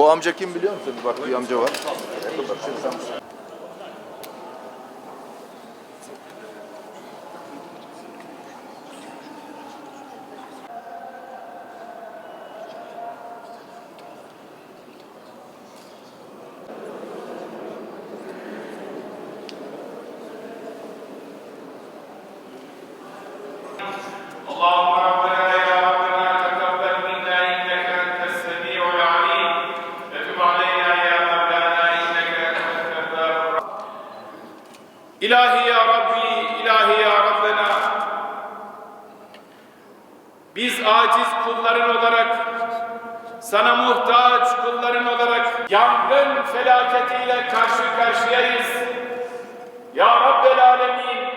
O amca kim biliyor musun? Bak bir amca var. İlahi ya Rabbi, ilahi ya Rabbena biz aciz kulların olarak sana muhtaç kulların olarak yangın felaketiyle karşı karşıyayız. Ya Rabbel Alemin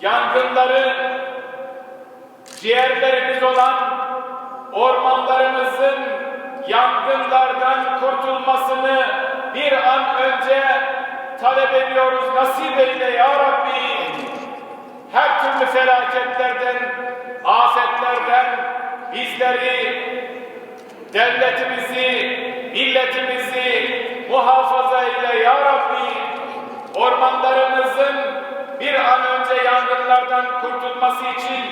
yangınları ciğerlerimiz olan ormanlarımızın yangınlardan kurtulmasını bir an önce talep ediyoruz. Nasip eyle ya Rabbi. Her türlü felaketlerden, afetlerden bizleri, devletimizi, milletimizi muhafaza eyle ya Rabbi. Ormanlarımızın bir an önce yangınlardan kurtulması için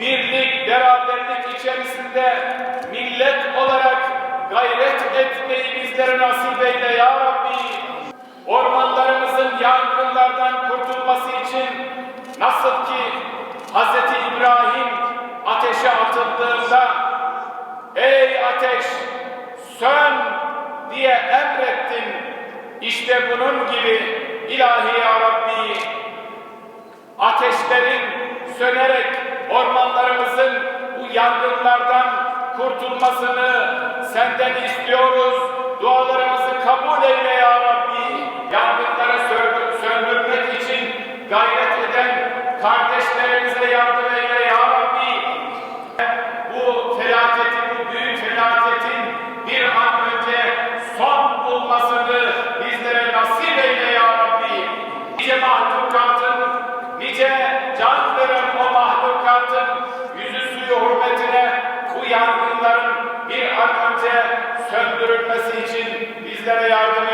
birlik, beraberlik içerisinde millet olarak gayret etmeyi bizlere nasip eyle ya Rabbi. Ormanlarımızın yangınlardan kurtulması için nasıl ki Hz. İbrahim ateşe atıldığında ey ateş sön diye emrettin. İşte bunun gibi ilahi ya Rabbi ateşlerin sönerek ormanlarımızın bu yangınlardan kurtulmasını senden istiyoruz. Dualarımızı kabul eyle gayret eden kardeşlerimize yardım eyle ya Rabbi. Bu felaketin, bu büyük felaketin bir an önce son bulmasını bizlere nasip eyle ya Rabbi. Nice mahlukatın, nice can veren o mahlukatın yüzü suyu hürmetine bu yangınların bir an önce söndürülmesi için bizlere yardım